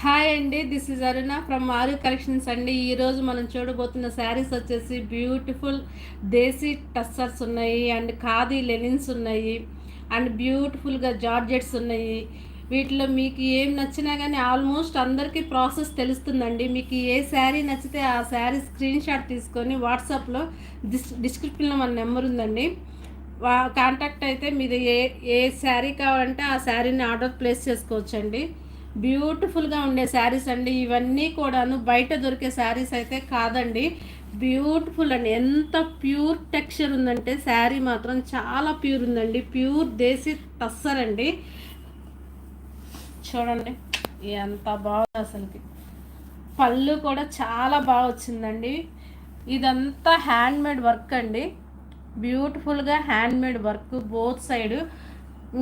Hi అండి this is Aruna from Aaru collections అండి. ఈరోజు మనం చూడబోతున్న శారీస్ వచ్చేసి బ్యూటిఫుల్ దేశీ టస్సర్స్ ఉన్నాయి అండ్ ఖాదీ లెనిన్స్ ఉన్నాయి అండ్ బ్యూటిఫుల్గా జార్జెట్స్ ఉన్నాయి. వీటిలో మీకు ఏం నచ్చినా కానీ ఆల్మోస్ట్ అందరికీ ప్రాసెస్ తెలుస్తుందండి. మీకు ఏ శారీ నచ్చితే ఆ శారీ స్క్రీన్ షాట్ తీసుకొని వాట్సాప్లో డిస్ డిస్క్రిప్షన్లో మన నెంబర్ ఉందండి. కాంటాక్ట్ అయితే మీది ఏ ఏ శారీ కావాలంటే ఆ శారీని ఆర్డర్ ప్లేస్ చేసుకోవచ్చండి. బ్యూటిఫుల్గా ఉండే శారీస్ అండి. ఇవన్నీ కూడాను బయట దొరికే శారీస్ అయితే కాదండి. బ్యూటిఫుల్ అండి. ఎంత ప్యూర్ టెక్స్చర్ ఉందంటే శారీ మాత్రం చాలా ప్యూర్ ఉందండి. ప్యూర్ దేశీ టస్సర్ అండి. చూడండి ఎంత బాగుంది అసలుకి. పళ్ళు కూడా చాలా బాగా వచ్చిందండి. ఇదంతా హ్యాండ్మేడ్ వర్క్ అండి. బ్యూటిఫుల్గా హ్యాండ్మేడ్ వర్క్ బోత్ సైడ్.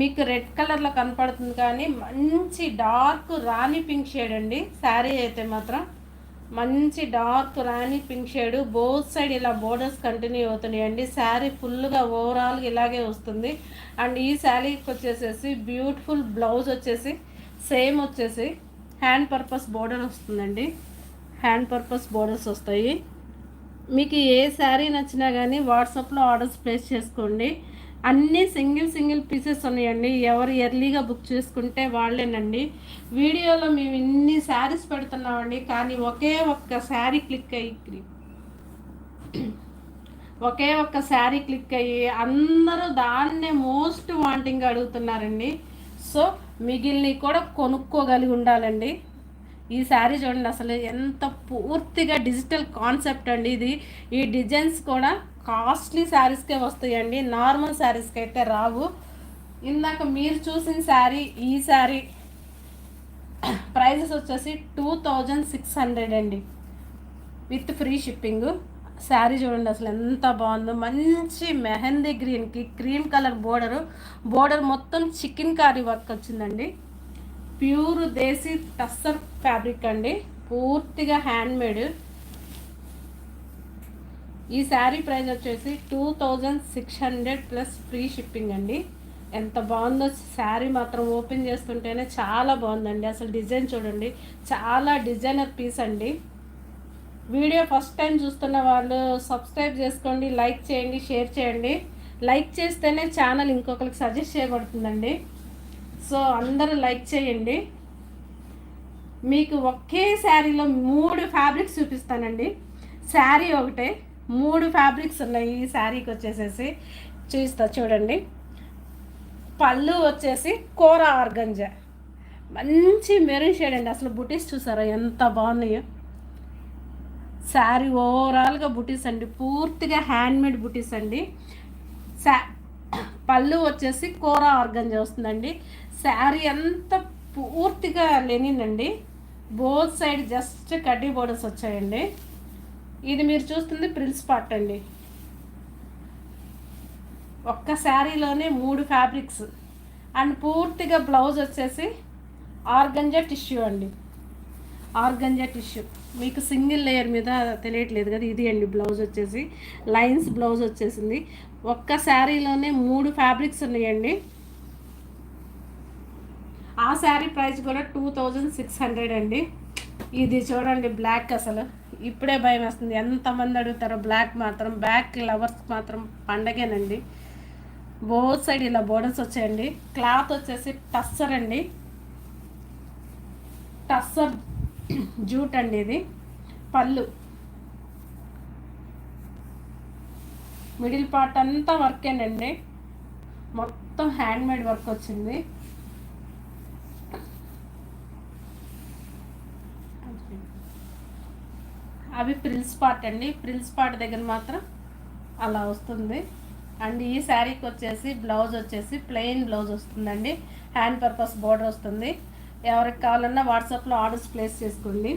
మీకు రెడ్ కలర్లో కనపడుతుంది కానీ మంచి డార్క్ రాణి పింక్ షేడ్ అండి. శారీ అయితే మాత్రం మంచి dark rani pink shade both side ఇలా బోర్డర్స్ కంటిన్యూ అవుతున్నాయి అండి శారీ ఫుల్గా ఓవరాల్గా ఇలాగే వస్తుంది. అండ్ ఈ శారీకి వచ్చేసేసి బ్యూటిఫుల్ బ్లౌజ్ వచ్చేసి సేమ్ వచ్చేసి హ్యాండ్ పర్పస్ బోర్డర్ వస్తుందండి. హ్యాండ్ పర్పస్ బోర్డర్స్ వస్తాయి. మీకు ఏ శారీ నచ్చినా కానీ వాట్సాప్లో ఆర్డర్స్ ప్లేస్ చేసుకోండి. అన్నీ సింగిల్ సింగిల్ పీసెస్ ఉన్నాయండి. ఎవరు ఎర్లీగా బుక్ చేసుకుంటే వాళ్ళేనండి. వీడియోలో మేము ఇన్ని శారీస్ పెడుతున్నామండి. కానీ ఒకే ఒక్క శారీ క్లిక్ అయ్యి ఒకే ఒక్క శారీ క్లిక్ అయ్యి అందరూ దాన్నే మోస్ట్ వాంటింగ్ అడుగుతున్నారండి. సో మిగిలిని కూడా కొనుక్కోగలిగి ఉండాలండి. ఈ శారీ చూడండి అసలు ఎంత పూర్తిగా డిజిటల్ కాన్సెప్ట్ అండి ఇది. ఈ డిజైన్స్ కూడా కాస్ట్లీ శారీస్కే వస్తాయండి. నార్మల్ శారీస్కి అయితే రావు. ఇందాక మీరు చూసిన శారీ ఈ శారీ ప్రైజెస్ వచ్చేసి టూ థౌజండ్ సిక్స్ హండ్రెడ్ అండి. With free shipping. శారీ చూడండి అసలు ఎంత బాగుందో. మంచి మెహందీ గ్రీన్కి క్రీమ్ కలర్ బోర్డరు. బోర్డర్ మొత్తం చికెన్ కారీ వర్క్ వచ్చిందండి. ప్యూర్ దేశీ టస్సర్ ఫ్యాబ్రిక్ అండి. పూర్తిగా హ్యాండ్మేడ్. ఈ శారీ ప్రైస్ వచ్చేసి two thousand six hundred plus free shipping అండి. ఎంత బాగుందో శారీ మాత్రం ఓపెన్ చేస్తుంటేనే చాలా బాగుందండి. అసలు డిజైన్ చూడండి చాలా డిజైనర్ పీస్ అండి. వీడియో ఫస్ట్ టైం చూస్తున్న వాళ్ళు సబ్స్క్రైబ్ చేసుకోండి లైక్ చేయండి షేర్ చేయండి. లైక్ చేస్తేనే ఛానల్ ఇంకొకరికి సజెస్ట్ చేయబడుతుందండి. సో అందరూ లైక్ చేయండి. మీకు ఒకే శారీలో మూడు ఫ్యాబ్రిక్స్ చూపిస్తానండి. శారీ ఒకటే మూడు ఫ్యాబ్రిక్స్ ఉన్నాయి ఈ శారీకి వచ్చేసేసి. చూస్తా చూడండి. పళ్ళు వచ్చేసి కూర ఆర్గంజ. మంచి మెరూన్ షేడ్ అండి. అసలు బుటీస్ చూసారా? ఎంత బాగున్నాయో. శారీ ఓవరాల్గా బుటీస్ అండి. పూర్తిగా హ్యాండ్మేడ్ బుటీస్ అండి. శా పళ్ళు వచ్చేసి కూర ఆర్గంజ వస్తుందండి. శారీ ఎంత పూర్తిగా లెనినండి బోత్ సైడ్ జస్ట్ కడ్డీ బోర్డర్స్ వచ్చాయండి. ఇది మీరు చూస్తుంది ప్రిన్స్ పార్ట్ అండి. ఒక్క శారీలోనే మూడు ఫ్యాబ్రిక్స్. అండ్ పూర్తిగా బ్లౌజ్ వచ్చేసి ఆర్గంజా టిష్యూ అండి. Organza tissue. మీకు సింగిల్ లేయర్ మీద తెలియట్లేదు కదా ఇది అండి బ్లౌజ్ వచ్చేసి. లైన్స్ బ్లౌజ్ వచ్చేసింది. ఒక్క శారీలోనే మూడు ఫ్యాబ్రిక్స్ ఉన్నాయండి. ఆ శారీ ప్రైస్ కూడా టూ థౌజండ్ సిక్స్ హండ్రెడ్ అండి. ఇది చూడండి బ్లాక్ అసలు. ఇప్పుడే భయం వస్తుంది. ఎంతమంది అడుగుతారో బ్లాక్ మాత్రం బ్లాక్ లవర్స్ మాత్రం పండగేనండి. బోత్ సైడ్ ఇలా బోర్డర్స్ వచ్చాయండి. క్లాత్ వచ్చేసి టస్సర్ అండి. టస్సర్ జూట్ అండి ఇది. పళ్ళు. మిడిల్ పార్ట్ అంతా వర్కేనండి మొత్తం హ్యాండ్మేడ్ వర్క్ వచ్చింది. అవి ప్రిల్స్ పార్ట్ అండి. ప్రిల్స్ పార్ట్ దగ్గర మాత్రం అలా వస్తుంది. అండ్ ఈ శారీకి వచ్చేసి బ్లౌజ్ వచ్చేసి ప్లెయిన్ బ్లౌజ్ వస్తుందండి. హ్యాండ్ పర్పస్ బోర్డర్ వస్తుంది. ఎవరికి కావాలన్నా వాట్సాప్లో ఆర్డర్స్ ప్లేస్ చేసుకోండి.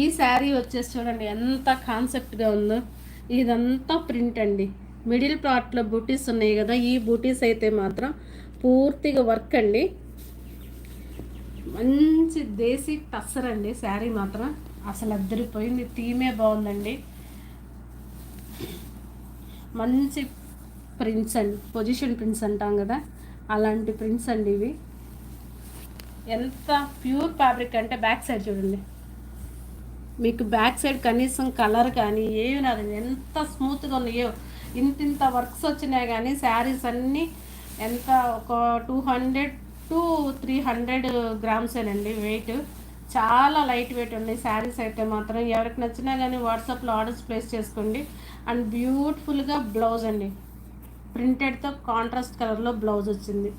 ఈ శారీ వచ్చేసి చూడండి ఎంత కాన్సెప్ట్గా ఉందో. ఇదంతా ప్రింట్ అండి. మిడిల్ పార్ట్లో బూటీస్ ఉన్నాయి కదా ఈ బూటీస్ అయితే మాత్రం పూర్తిగా వర్క్ అండి. మంచి దేశీ టస్సర్ అండి శారీ మాత్రం. అసలు అద్దరిపోయింది థీమే బాగుందండి. మంచి ప్రింట్స్ అండి పొజిషన్ ప్రింట్స్ అంటాం కదా అలాంటి ప్రింట్స్ అండి ఇవి. ఎంత ప్యూర్ ఫ్యాబ్రిక్ అంటే బ్యాక్ సైడ్ చూడండి. మీకు బ్యాక్ సైడ్ కనీసం కలర్ కానీ ఏమి నాదండి ఎంత స్మూత్గా ఉన్నాయో ఇంత ఇంత వర్క్స్ వచ్చినాయి కానీ శారీస్ అన్నీ ఎంత? ఒక two hundred to three hundred గ్రామ్సేనండి weight చాలా లైట్ వెయిట్ ఉన్నాయి శారీస్ అయితే మాత్రం. ఎవరికి నచ్చినా కానీ వాట్సాప్లో ఆర్డర్స్ ప్లేస్ చేసుకోండి. అండ్ బ్యూటిఫుల్గా బ్లౌజ్ అండి. ప్రింటెడ్తో కాంట్రాస్ట్ కలర్లో బ్లౌజ్ వచ్చింది.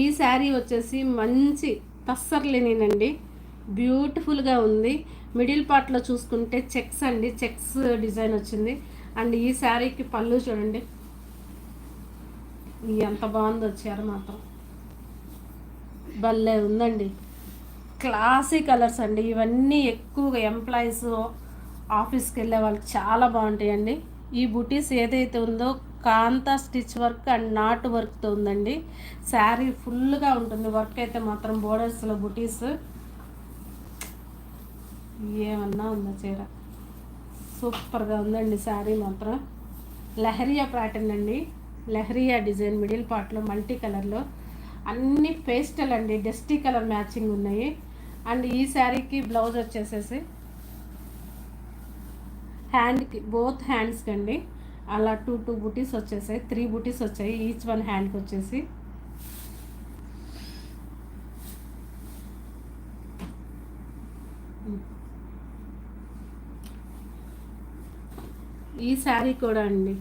ఈ శారీ వచ్చేసి మంచి తస్సర్ లెనినండి బ్యూటిఫుల్గా ఉంది. మిడిల్ పార్ట్లో చూసుకుంటే చెక్స్ అండి. చెక్స్ డిజైన్ వచ్చింది. అండ్ ఈ శారీకి పళ్ళు చూడండి. ఎంత బాగుందో వచ్చారు మాత్రం. భలే ఉందండి. క్లాసీ కలర్స్ అండి. ఇవన్నీ ఎక్కువగా ఎంప్లాయీస్ ఆఫీస్కి వెళ్ళే వాళ్ళకి చాలా బాగుంటాయండి. ఈ బుటీస్ ఏదైతే ఉందో kantha stitch work and knot వర్క్తో ఉందండి. శారీ ఫుల్గా ఉంటుంది. వర్క్ అయితే మాత్రం బోర్డర్స్లో బుటీస్. ఏమన్నా ఉందా చీర? సూపర్గా ఉందండి శారీ మాత్రం. లహరియా ప్యాటర్న్ అండి. లహరియా డిజైన్ మిడిల్ పార్ట్లో మల్టీ కలర్లో అన్ని పేస్టల్ అండి డస్టీ కలర్ మ్యాచింగ్ ఉన్నాయి. అండ్ ఈ శారీకి బ్లౌజ్ వచ్చేసేసి హ్యాండ్కి బోత్ హ్యాండ్స్కి అండి అలా టూ టూ బుటీస్ వచ్చేసాయి త్రీ బుటీస్ వచ్చాయి. ఈచ్ వన్ హ్యాండ్కి వచ్చేసి. ఈ శారీ కూడా అండి.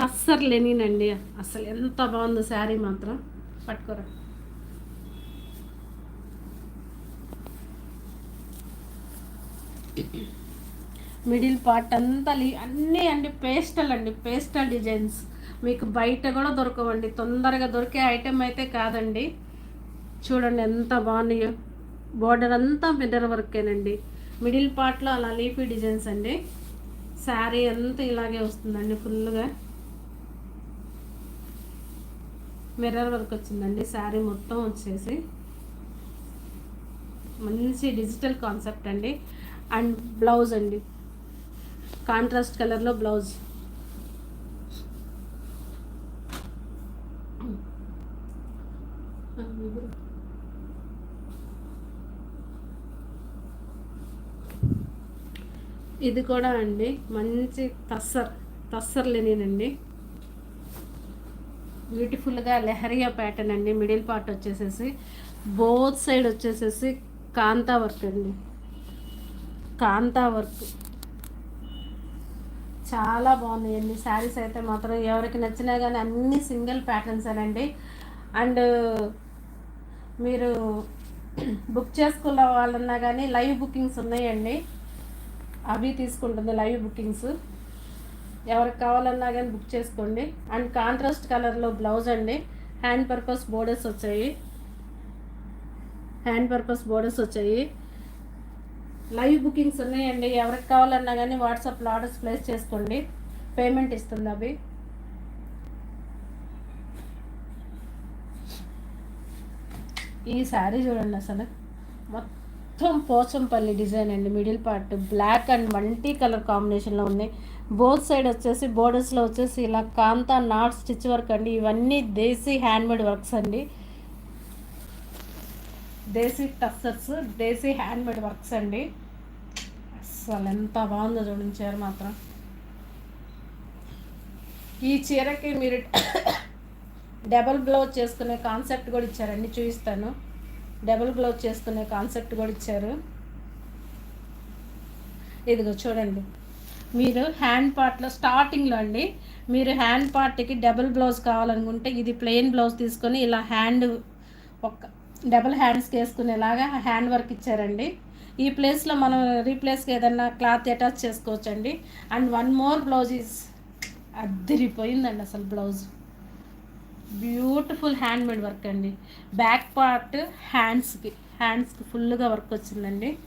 తస్సర్ లెనినండి. అసలు ఎంత బాగుందో శారీ మాత్రం. పట్టుకోరా. మిడిల్ పార్ట్ అంతా అన్నీ అండి పేస్టల్ అండి పేస్టల్ డిజైన్స్. మీకు బయట కూడా దొరకవండి. తొందరగా దొరికే ఐటెం అయితే కాదండి. చూడండి ఎంత బాగున్నాయో. బోర్డర్ అంతా మిర్రర్ వర్కేనండి. మిడిల్ పార్ట్లో అలా లీఫీ డిజైన్స్ అండి. శారీ అంతా ఇలాగే వస్తుందండి ఫుల్గా. మిర్రర్ వర్క్ వచ్చిందండి శారీ మొత్తం వచ్చేసి. మంచి డిజిటల్ కాన్సెప్ట్ అండి. అండ్ బ్లౌజ్ అండి. కాంట్రాస్ట్ కలర్లో బ్లౌజ్. ఇది కూడా అండి మంచి తస్సర్ తస్సర్ లెనినండి. బ్యూటిఫుల్గా లెహరియా ప్యాటర్న్ అండి మిడిల్ పార్ట్ వచ్చేసేసి బోత్ సైడ్ వచ్చేసేసి కాంతా వర్క్ అండి. కాంతా వర్క్. చాలా బాగున్నాయండి శారీస్ అయితే మాత్రం ఎవరికి నచ్చినా కానీ అన్ని సింగిల్ ప్యాటర్న్స్ అనండి. అండ్ మీరు బుక్ చేసుకున్న వాళ్ళన్నా కానీ లైవ్ బుకింగ్స్ ఉన్నాయండి. అవి తీసుకుంటుంది లైవ్ బుకింగ్స్. ఎవరికి కావాలన్నా కానీ బుక్ చేసుకోండి. అండ్ కాంట్రాస్ట్ కలర్లో బ్లౌజ్ అండి. హ్యాండ్ పర్పస్ బోర్డర్స్ వచ్చాయి. హ్యాండ్ పర్పస్ బోర్డర్స్ వచ్చాయి. లైవ్ బుకింగ్స్ ఉన్నాయండి. ఎవరికి కావాలన్నా కానీ వాట్సాప్లో ఆర్డర్స్ ప్లేస్ చేసుకోండి. పేమెంట్ ఇస్తుంది అవి. ఈ శారీ చూడండి అసలు. మొత్తం మొత్తం పోచంపల్లి డిజైన్ అండి middle part black and multi colour కాంబినేషన్లో ఉన్నాయి. బోత్ సైడ్ వచ్చేసి బోర్డర్స్లో వచ్చేసి ఇలా కాంతా నాట్ స్టిచ్ వర్క్ అండి. ఇవన్నీ దేశీ హ్యాండ్మేడ్ వర్క్స్ అండి. Desi tussars desi handmade works అండి. అసలు ఎంత బాగుందో చూడండి చీర మాత్రం. ఈ చీరకి మీరు డబల్ బ్లౌజ్ చేసుకునే కాన్సెప్ట్ కూడా ఇచ్చారండి చూపిస్తాను. డబుల్ బ్లౌజ్ చేసుకునే కాన్సెప్ట్ కూడా ఇచ్చారు. ఇదిగో చూడండి. మీరు హ్యాండ్ పార్ట్లో స్టార్టింగ్లో అండి మీరు హ్యాండ్ పార్ట్కి డబుల్ బ్లౌజ్ కావాలనుకుంటే ఇది ప్లెయిన్ బ్లౌజ్ తీసుకొని ఇలా హ్యాండ్ ఒక డబుల్ హ్యాండ్స్కి వేసుకునేలాగా హ్యాండ్ వర్క్ ఇచ్చారండి. ఈ ప్లేస్లో మనం రీప్లేస్కి ఏదన్నా క్లాత్ అటాచ్ చేసుకోవచ్చండి. And one more blouse is అద్దరిపోయిందండి అసలు బ్లౌజ్. బ్యూటిఫుల్ హ్యాండ్మేడ్ వర్క్ అండి. బ్యాక్ పార్ట్ హ్యాండ్స్కి హ్యాండ్స్కి ఫుల్గా వర్క్ వచ్చిందండి.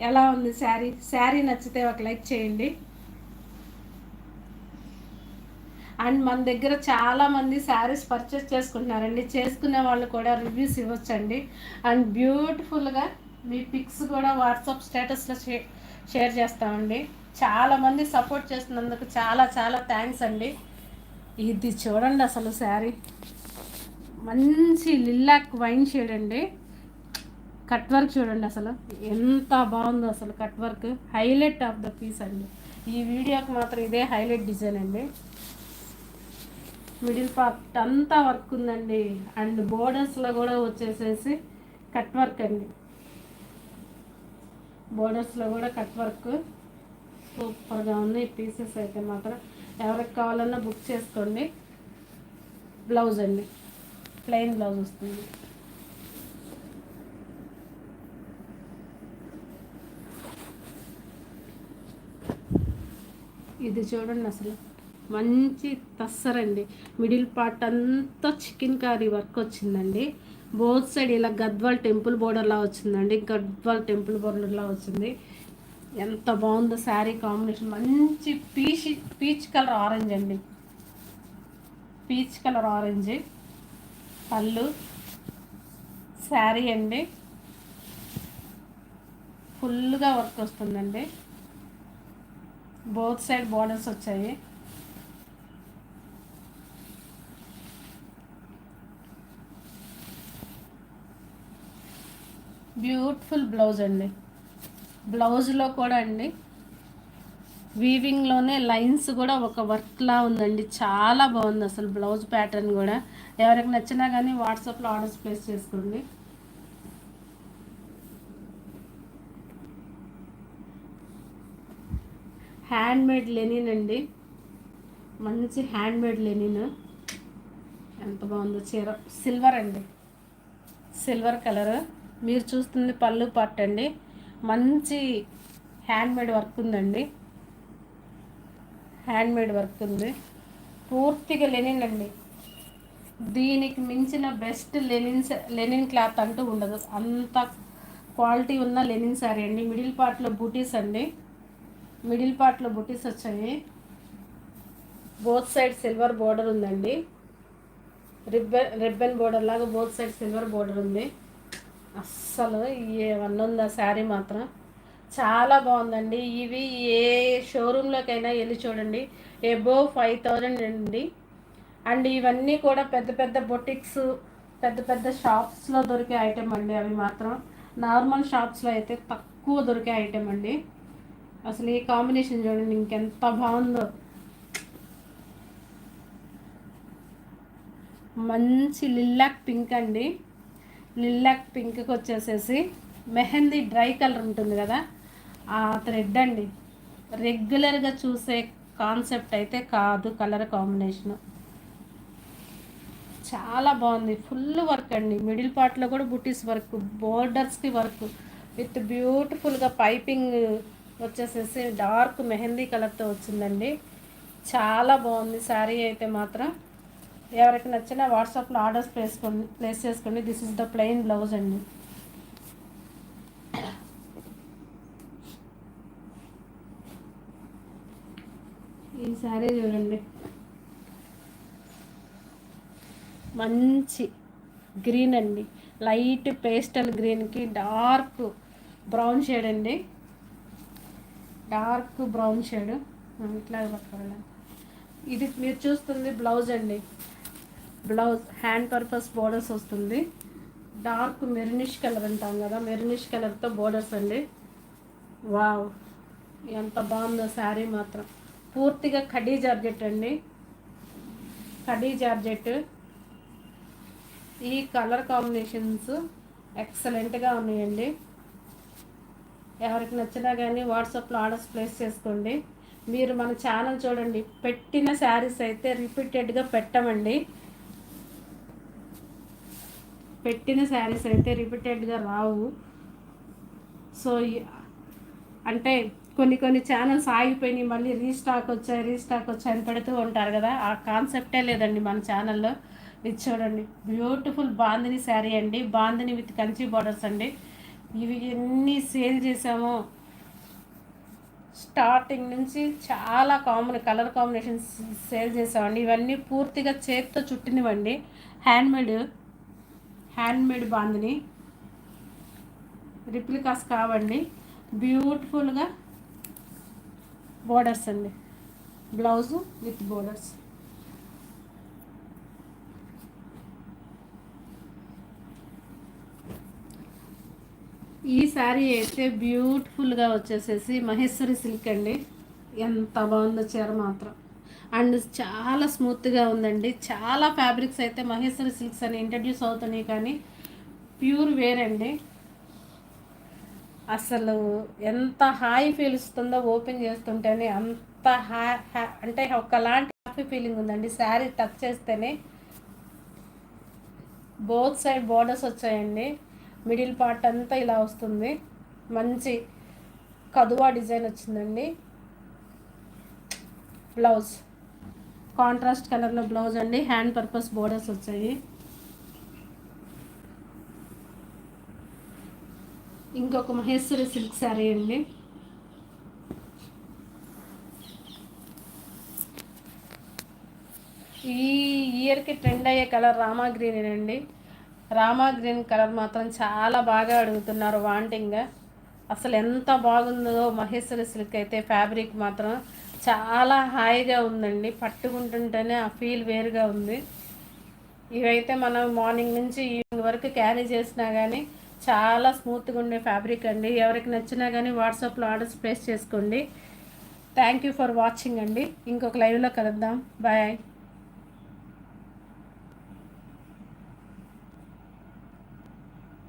ఎలా ఉంది శారీ? శారీ నచ్చితే ఒక లైక్ చేయండి. అండ్ మన దగ్గర చాలామంది శారీస్ పర్చేస్ చేసుకుంటున్నారండి. చేసుకునే వాళ్ళు కూడా రివ్యూస్ ఇవ్వచ్చండి. అండ్ బ్యూటిఫుల్గా మీ పిక్స్ కూడా వాట్సాప్ స్టేటస్లో షే షేర్ చేస్తామండి. చాలామంది సపోర్ట్ చేస్తున్నందుకు చాలా చాలా థ్యాంక్స్ అండి. ఇది చూడండి అసలు శారీ. మంచి లిల్లాక్ వైన్ షేడ్ అండి. కట్ వర్క్ చూడండి అసలు. ఎంత బాగుందో అసలు cut work. Highlight of the piece అండి. ఈ వీడియోకి మాత్రం ఇదే హైలైట్ డిజైన్ అండి. మిడిల్ పార్ట్ అంతా వర్క్ ఉందండి. అండ్ బోర్డర్స్లో కూడా వచ్చేసేసి కట్ వర్క్ అండి. బోర్డర్స్లో కూడా కట్ వర్క్. సూపర్గా ఉన్నాయి పీసెస్ అయితే మాత్రం. ఎవరికి కావాలన్నా బుక్ చేసుకోండి. బ్లౌజ్ అండి. ప్లెయిన్ బ్లౌజ్ వస్తుంది. ఇది చూడండి అసలు. మంచి తస్సరండి. మిడిల్ పార్ట్ అంతా చికెన్ కర్రీ వర్క్ వచ్చిందండి. బోత్ సైడ్ ఇలా గద్వాల్ టెంపుల్ బోర్డర్లా వచ్చిందండి. గద్వాల్ టెంపుల్ బోర్డర్లా వచ్చింది. ఎంత బాగుందో శారీ కాంబినేషన్. మంచి పీచ్ పీచ్ కలర్ ఆరెంజ్ అండి. పీచ్ కలర్ ఆరెంజ్ పళ్ళు శారీ అండి. ఫుల్గా వర్క్ వస్తుందండి. బోత్ సైడ్ బార్డర్స్ వచ్చాయి. బ్యూటిఫుల్ బ్లౌజ్ అండి. బ్లౌజ్లో కూడా అండి. వీవింగ్లోనే లైన్స్ కూడా ఒక వర్క్లా ఉందండి. చాలా బాగుంది అసలు బ్లౌజ్ ప్యాటర్న్ కూడా. ఎవరికి నచ్చినా కానీ వాట్సాప్లో ఆర్డర్స్ ప్లేస్ చేసుకోండి. హ్యాండ్మేడ్ లెనిన్ అండి. మంచి హ్యాండ్మేడ్ లెనిన్. ఎంత బాగుందో చీర. సిల్వర్ అండి. Silver colour. మీరు చూస్తుంది పళ్ళు పట్టండి అండి. మంచి హ్యాండ్ మేడ్ వర్క్ ఉందండి. హ్యాండ్మేడ్ వర్క్ ఉంది. పూర్తిగా లెనిన్ అండి. దీనికి మించిన బెస్ట్ లెనిన్స్ లెనిన్ క్లాత్ అంటూ ఉండదు. అంత క్వాలిటీ ఉన్న లెనిన్ శారీ అండి. మిడిల్ పార్ట్లో బూటీస్ అండి. మిడిల్ పార్ట్లో బూటీస్ వచ్చాయి. బోత్ సైడ్ సిల్వర్ బోర్డర్ ఉందండి. రిబ్బన్ రిబ్బన్ బోర్డర్ లాగా బోత్ సైడ్ సిల్వర్ బోర్డర్ ఉంది. అస్సలు ఏమన్నా ఉందా? శారీ మాత్రం చాలా బాగుందండి. ఇవి ఏ షోరూంలోకైనా వెళ్ళి చూడండి. ఎబో ఫైవ్ థౌజండ్ అండి. అండ్ ఇవన్నీ కూడా పెద్ద పెద్ద బొటిక్స్ పెద్ద పెద్ద షాప్స్లో దొరికే ఐటెం అండి అవి మాత్రం. నార్మల్ షాప్స్లో అయితే తక్కువ దొరికే ఐటెం అండి. అసలు ఈ కాంబినేషన్ చూడండి ఇంకెంత బాగుందో. మంచి లిల్లాక్ పింక్ అండి. లిల్లాక్ పింక్కి వచ్చేసేసి మెహందీ డ్రై కలర్ ఉంటుంది కదా ఆ థ్రెడ్ అండి. రెగ్యులర్గా చూసే కాన్సెప్ట్ అయితే కాదు కలర్ కాంబినేషన్. చాలా బాగుంది. ఫుల్ వర్క్ అండి. మిడిల్ పార్ట్లో కూడా బుటీస్ వర్క్ బోర్డర్స్కి వర్క్. విత్ బ్యూటిఫుల్గా పైపింగ్ వచ్చేసేసి డార్క్ మెహందీ కలర్తో వచ్చిందండి. చాలా బాగుంది. శారీ అయితే మాత్రం ఎవరికి నచ్చినా వాట్సాప్లో ఆర్డర్స్ ప్లేస్ ప్లేస్ చేసుకోండి. This is the plain blouse అండి. ఈ శారీ చూడండి. మంచి గ్రీన్ అండి. లైట్ పేస్టల్ గ్రీన్కి డార్క్ బ్రౌన్ షేడ్ అండి. Dark brown shade. ఇట్లా పట్టుకోవాలి ఇది మీరు చూస్తుంది బ్లౌజ్ అండి. బ్లౌజ్ హ్యాండ్ పర్పస్ బోర్డర్స్ వస్తుంది. డార్క్ మెరినిష్ కలర్ అంటాం కదా మెరినిష్ కలర్తో బోర్డర్స్ అండి. వావ్ ఎంత బాగుందో శారీ మాత్రం. పూర్తిగా కడీ జార్జెట్ అండి. కడీ జార్జెట్. ఈ కలర్ కాంబినేషన్స్ ఎక్సలెంట్గా ఉన్నాయండి. ఎవరికి నచ్చినా కానీ వాట్సాప్లో ఆర్డర్స్ ప్లేస్ చేసుకోండి. మీరు మన ఛానల్ చూడండి. పెట్టిన శారీస్ అయితే రిపీటెడ్గా పెట్టమండి. పెట్టిన శారీస్ అయితే రిపీటెడ్గా రావు. సో అంటే కొన్ని కొన్ని ఛానల్స్ ఆగిపోయినాయి. మళ్ళీ రీస్టాక్ వచ్చాయి రీస్టాక్ వచ్చాయని అని పెడుతూ ఉంటారు కదా. ఆ కాన్సెప్టే లేదండి మన ఛానల్లో. ఇది చూడండి. బ్యూటిఫుల్ బాందిని శారీ అండి. బాందిని విత్ కంచి బార్డర్స్ అండి. ఇవి ఎన్ని సేల్ చేసామో స్టార్టింగ్ నుంచి చాలా కామన్ కలర్ కాంబినేషన్స్ సేల్ చేసామండి ఇవన్నీ పూర్తిగా చేతితో చుట్టినవండి. హ్యాండ్మేడ్ హ్యాండ్మేడ్ బాందిని రిప్లికాస్ కావండి. బ్యూటిఫుల్గా బోర్డర్స్ అండి. Blouse with borders. ఈ శారీ అయితే బ్యూటిఫుల్గా వచ్చేసేసి మహేశ్వరి సిల్క్ అండి. ఎంత బాగుందో చీర మాత్రం. అండ్ చాలా స్మూత్గా ఉందండి. చాలా ఫ్యాబ్రిక్స్ అయితే మహేశ్వరి సిల్క్స్ అని ఇంట్రడ్యూస్ అవుతున్నాయి కానీ ప్యూర్ వేర్ అండి. అసలు ఎంత హాయి ఫీల్ ఇస్తుందో ఓపెన్ చేస్తుంటేనే అంత హ్యా అంటే ఒకలాంటి హ్యాపీ ఫీలింగ్ ఉందండి. శారీ టచ్ చేస్తేనే బోత్ సైడ్ బోర్డర్స్ వచ్చాయండి. మిడిల్ పార్ట్ అంతా ఇలా వస్తుంది. మంచి కదువా డిజైన్ వచ్చిందండి. బ్లౌజ్. కాంట్రాస్ట్ కలర్లో బ్లౌజ్ అండి. హ్యాండ్ పర్పస్ బోర్డర్స్ వచ్చాయి. ఇంకొక మహేశ్వరి సిల్క్ శారీ అండి. ఈ ఇయర్కి ట్రెండ్ అయ్యే కలర్ రామా గ్రీన్ అండి. రామా గ్రీన్ కలర్ మాత్రం చాలా బాగా అడుగుతున్నారు వాంటింగ్గా అసలు ఎంత బాగుందో మహేశ్వరి సిల్క్ అయితే ఫ్యాబ్రిక్ మాత్రం చాలా హాయిగా ఉందండి. పట్టుకుంటుంటేనే ఆ ఫీల్ వేరుగా ఉంది. ఇవైతే మనం మార్నింగ్ నుంచి ఈవినింగ్ వరకు క్యారీ చేసినా కానీ చాలా స్మూత్గా ఉండే ఫ్యాబ్రిక్ అండి. ఎవరికి నచ్చినా కానీ వాట్సాప్లో ఆర్డర్స్ ప్లేస్ చేసుకోండి. థ్యాంక్ యూ ఫర్ వాచింగ్ అండి. ఇంకొక లైవ్లో కలుద్దాం. బాయ్.